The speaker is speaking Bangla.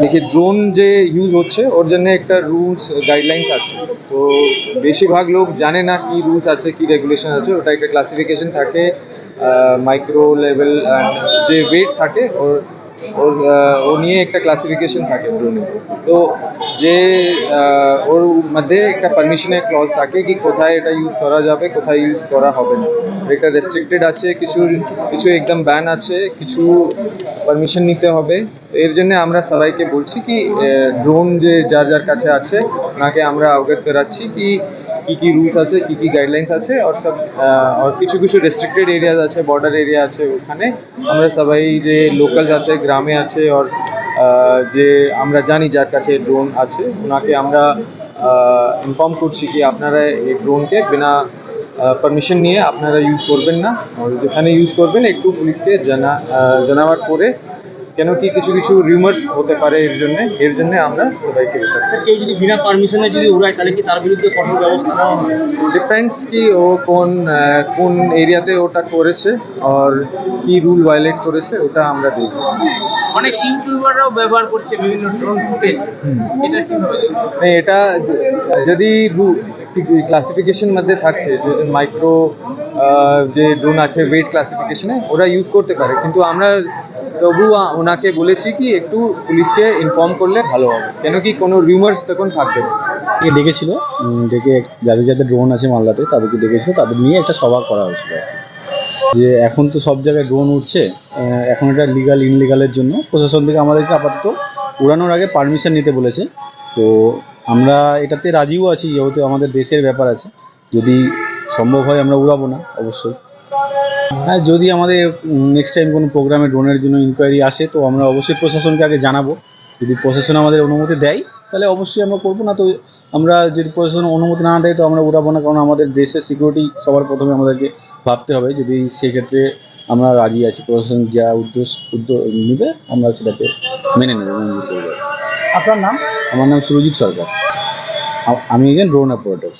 দেখি ড্রোন যে ইউজ হচ্ছে, ওর জন্য একটা রুলস গাইডলাইন্স আছে। তো বেশিরভাগ লোক জানে না কি রুলস আছে, কি রেগুলেশন আছে, ওটা একটা ক্লাসিফিকেশন থাকে মাইক্রো লেভেল যে ওয়েট থাকে, ওর ও নিয়ে একটা ক্লাসিফিকেশন থাকে ড্রোনে তো যে ওর মধ্যে একটা পারমিশনের ক্লজ থাকে কি কোথায় এটা ইউজ করা যাবে, কোথায় ইউজ করা হবে না। এটা রেস্ট্রিক্টেড আছে, কিছু কিছু একদম ব্যান আছে, কিছু পারমিশন নিতে হবে। এর জন্য আমরা সবাইকে বলছি কি ড্রোন যে যার যার কাছে আছে, ওনাকে আমরা অবগত করাচ্ছি কি কি কি রুলস আছে, কি কি গাইডলাইন্স আছে আর সব আর কিছু কিছু রেস্ট্রিক্টেড এরিয়াজ আছে বর্ডার এরিয়া আছে ওখানে। আমরা সবাই যে লোকালস আছে গ্রামে আছে আর যে আমরা জানি যার কাছে ড্রোন আছে, ওনাকে আমরা ইনফর্ম করছি কি আপনারা এই ড্রোনকে বিনা পারমিশন নিয়ে আপনারা ইউজ করবেন না। যেখানে ইউজ করবেন, একটু পুলিশকে জানা জানাবার পরে কেন কি কিছু কিছু রিউমার্স হতে পারে এর জন্য এর জন্য আমরা সবাইকে কেউ যদি বিনা পারমিশনে যদি উড়ায় তাহলে কি তার বিরুদ্ধে কঠোর ব্যবস্থা নেওয়া হবে? ডিপেন্ডস কি ও কোন কোন এরিয়াতে ওটা করেছে আর কি রুল ভায়োলেট করেছে ওটা আমরা দেখব। অনেক ইউটিউবাররাও ব্যবহার করছে বিভিন্ন ড্রোন ফুটেজ এটা কীভাবে মানে এটা যদি ক্লাসিফিকেশন মধ্যে থাকছে মাইক্রো যে ড্রোন আছে ওয়েট ক্লাসিফিকেশনে ওরা ইউজ করতে পারে। কিন্তু আমরা তবু ওনাকে বলেছি কি, একটু পুলিশকে ইনফর্ম করলে ভালো হবে। কেন কি, কোনো রিউমার্স তখন থাকবে কে ডেকেছিল? ডেকে যাদের যাদের ড্রোন আছে মালদাতে, তাদেরকে ডেকেছিল, তাদের নিয়ে একটা সভা করা হয়েছিল যে এখন তো সব জায়গায় ড্রোন উঠছে এখন এটা লিগাল ইনলিগালের জন্য। প্রশাসন থেকে আমাদেরকে আপাতত উড়ানোর আগে পারমিশন নিতে বলেছে। তো আমরা এটাতে রাজিও আছি, যেহেতু আমাদের দেশের ব্যাপার আছে। যদি সম্ভব হয় আমরা উড়াবো না, অবশ্যই। হ্যাঁ যদি আমাদের নেক্সট টাইম কোনো প্রোগ্রামে ড্রোনের জন্য ইনকোয়ারি আসে, তো আমরা অবশ্যই প্রশাসনকে আগে জানাব। যদি প্রশাসন আমাদের অনুমতি দেয়, তাহলে অবশ্যই আমরা করব। না তো, আমরা যদি প্রশাসন অনুমতি না দেয়, তো আমরা উড়াবো না, কারণ আমাদের দেশের সিকিউরিটি সবার প্রথমে আমাদেরকে ভাবতে হবে। যদি সেক্ষেত্রে আমরা রাজি আছি, প্রশাসন যা উদ্যোগ উদ্যোগ নেবে, আমরা সেটাকে মেনে নেব করব। আপনার নাম? আমার নাম সুরজিৎ সরকার। আমি একজন ড্রোন অপারেটর